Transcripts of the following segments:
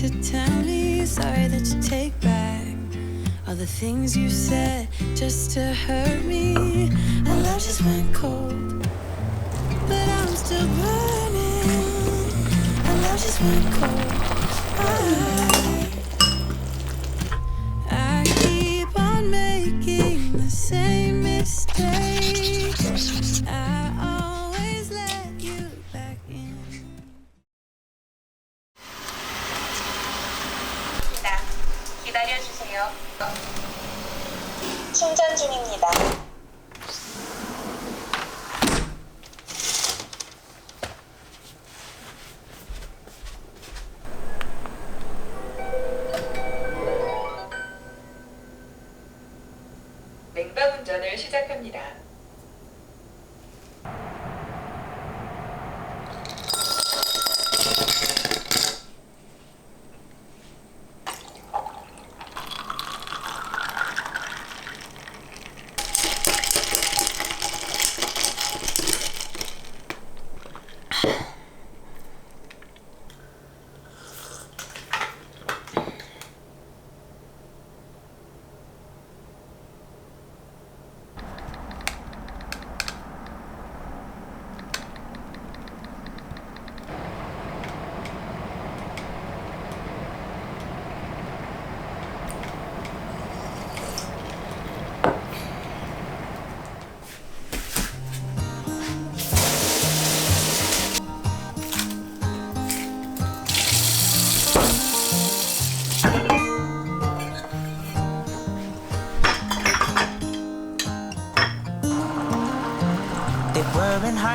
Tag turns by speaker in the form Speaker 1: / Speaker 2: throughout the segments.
Speaker 1: to tell me sorry that you take back all the things you said just to hurt me. Our love just went cold, but I'm still burning. Our love just went cold.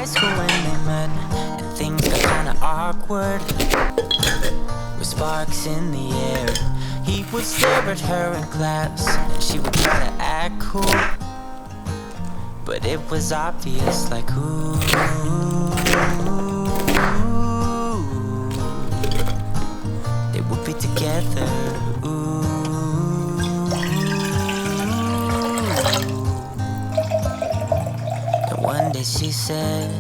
Speaker 2: High school when they met, and things got kinda awkward. With sparks in the air, he would stare at her in class, and she would try to act cool. But it was obvious, like, ooh. They would be together, she said,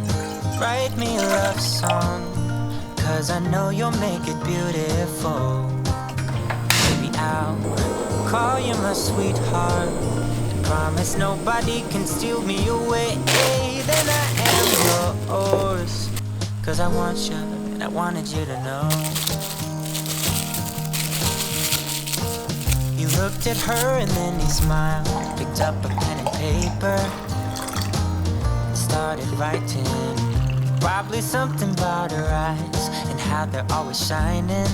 Speaker 2: Write me a love song, cause I know you'll make it beautiful. Baby, I'll call you my sweetheart. And promise nobody can steal me away. Then I am yours, cause I want you, and I wanted you to know. He looked at her and then he smiled, picked up a pen and paper started writing. Probably something about her eyes and how they're always shining.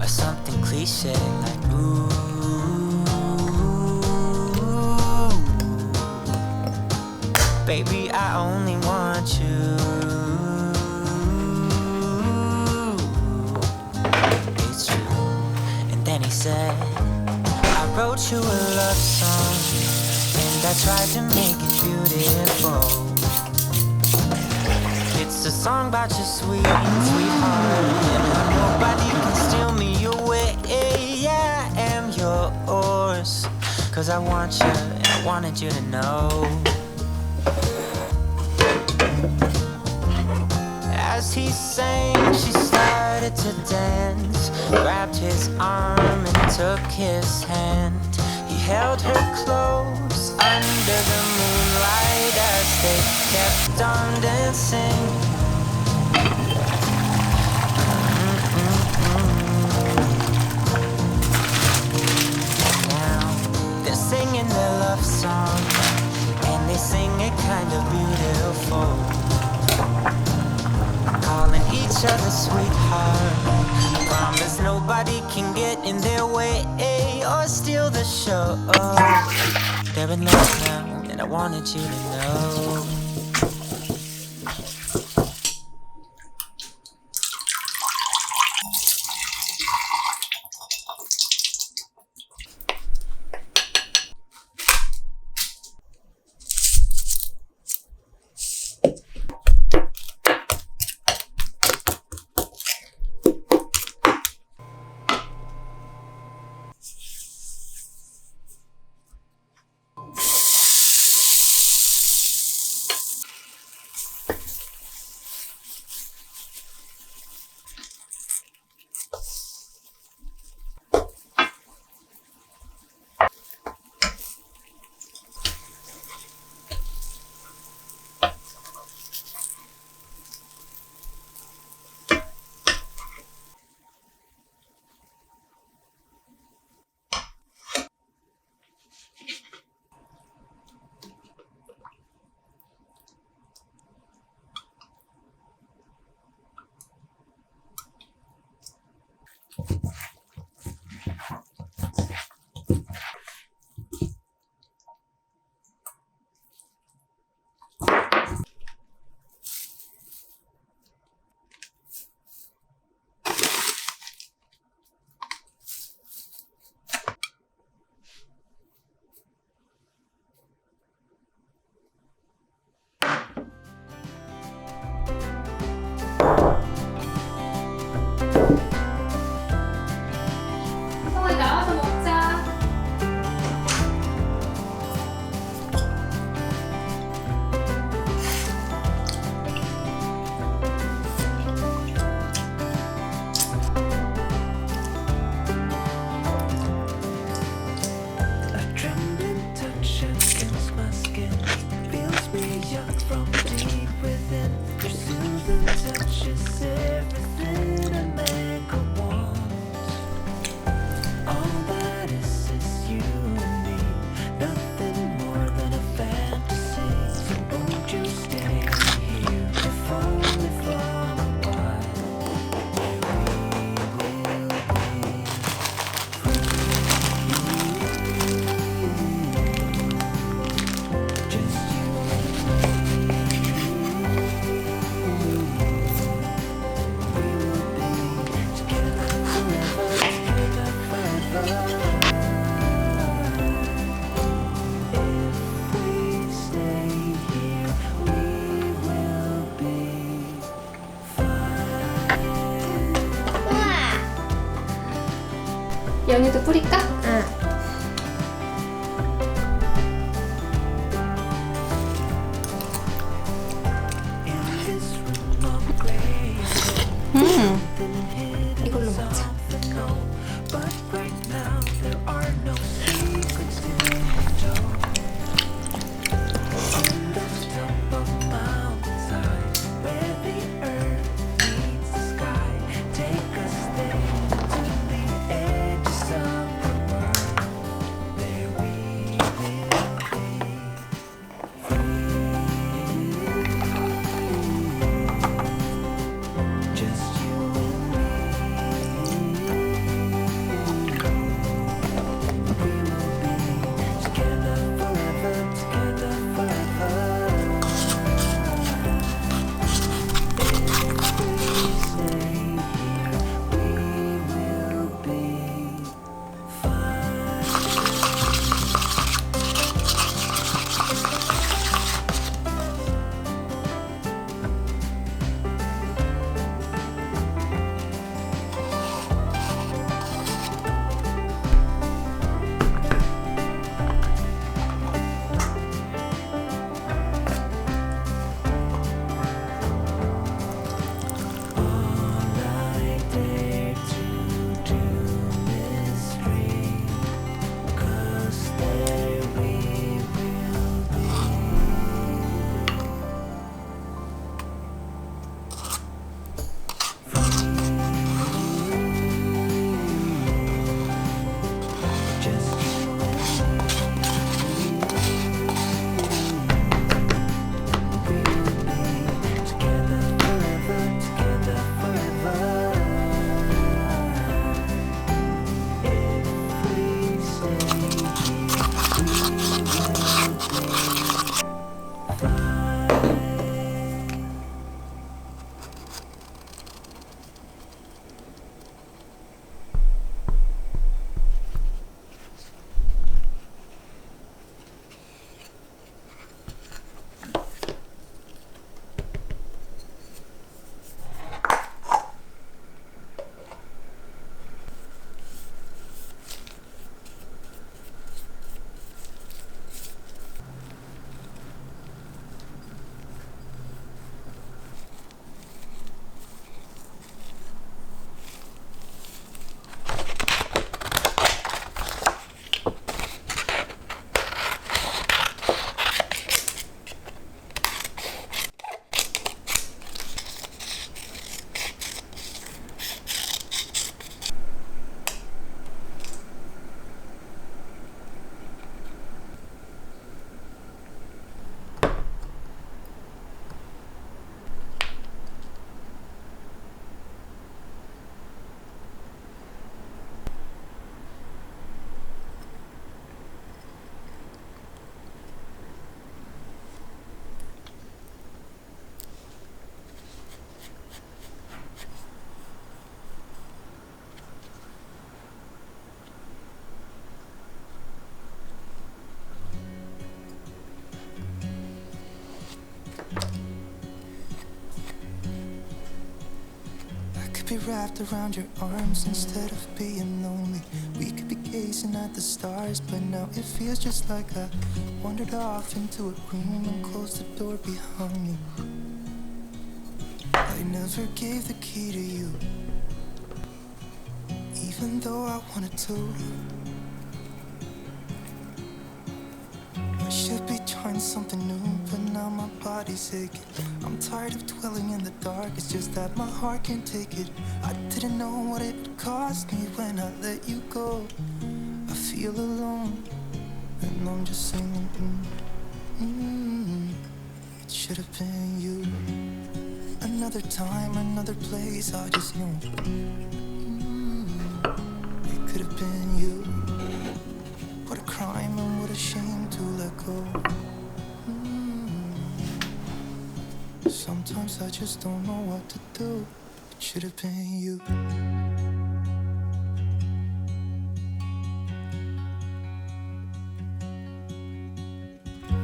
Speaker 2: Or something cliche like, ooh. Baby, I only want you. It's true. And then he said, I wrote you a love song. I tried to make it beautiful. It's a song about your sweet, sweetheart. And nobody can steal me away. I am yours. Cause I want you, and I wanted you to know. As he sang, she started to dance. Grabbed his arm and took his hand. He held her close under the moonlight as they kept on dancing. Now they're singing their love song, and they sing it kind of beautiful calling each other sweetheart. Promise nobody can get in their way eh, or steal the show. In love now, and I wanted you to know.
Speaker 3: 연유도 뿌릴까?
Speaker 1: Be wrapped around your arms instead of being lonely. We could be gazing at the stars, but now it feels just like I wandered off into a room and closed the door behind me. I never gave the key to you, even though I wanted to. Trying something new, but now my body's aching. I'm tired of dwelling in the dark, it's just that my heart can't take it. I didn't know what it would cost me when I let you go. I feel alone, and I'm just singing. Mm, mm, it should have been you. Another time, another place, I just know. Mm, it could have been you. What a crime and what a shame to let go. I just don't know what to do. It should have been you.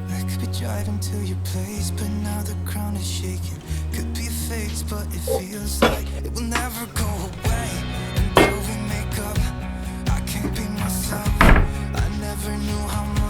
Speaker 1: I could be driving to your place, but now the ground is shaking. Could be fakes, but it feels like it will never go away. Until we make up, I can't be myself. I never knew how much.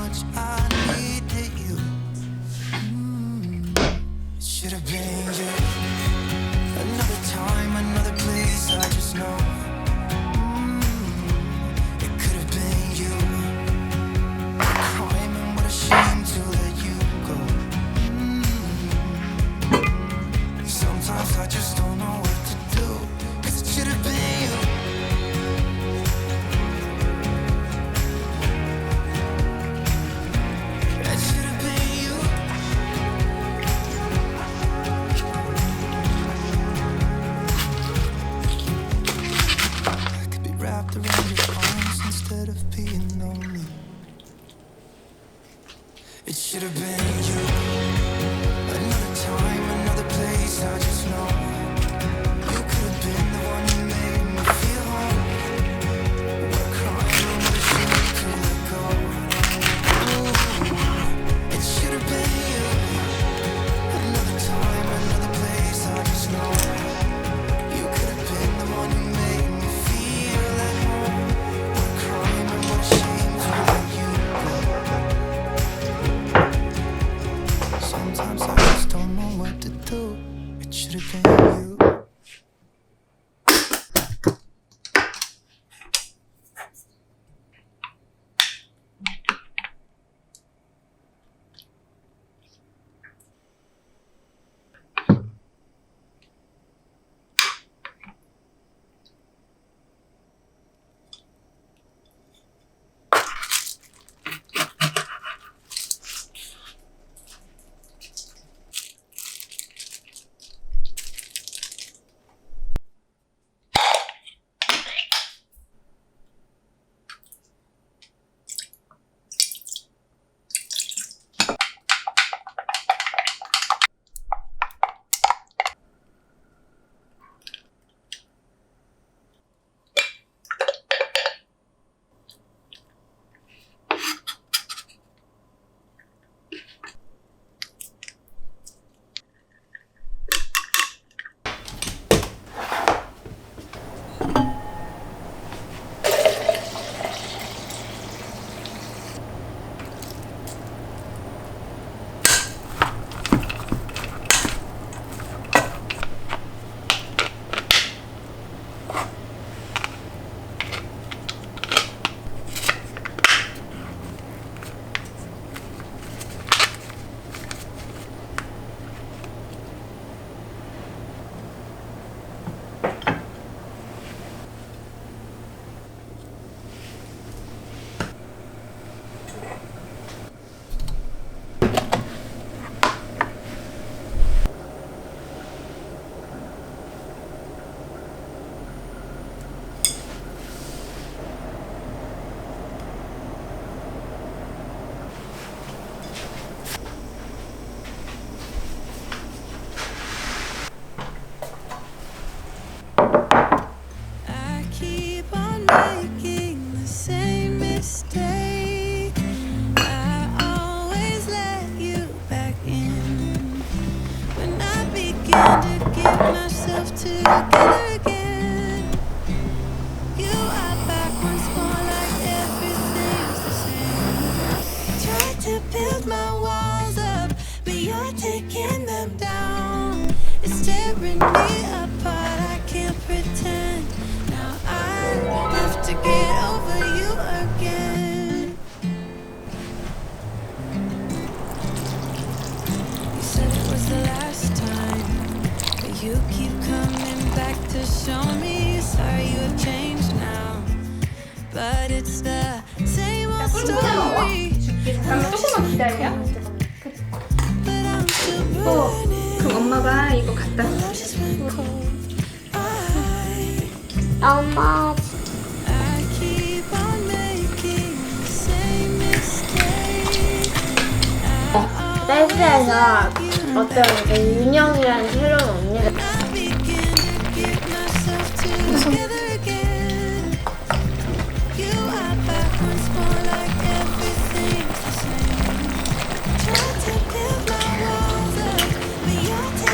Speaker 3: 카페에서 어떤 윤영이라는 새로운 언니가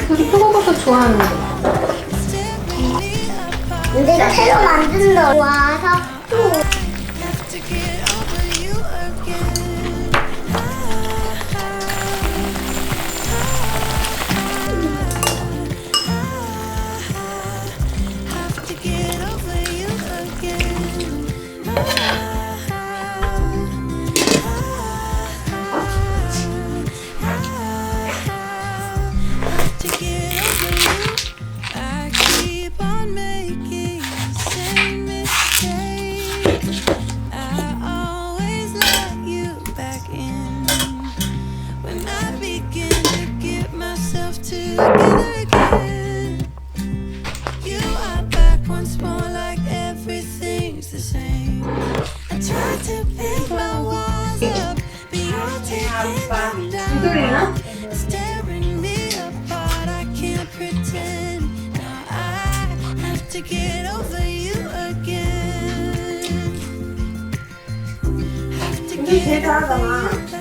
Speaker 4: 우리 표고버섯 좋아하는데.
Speaker 3: 근데 새로 만든 거 와서
Speaker 1: to get over you again. Have to get over
Speaker 3: you again.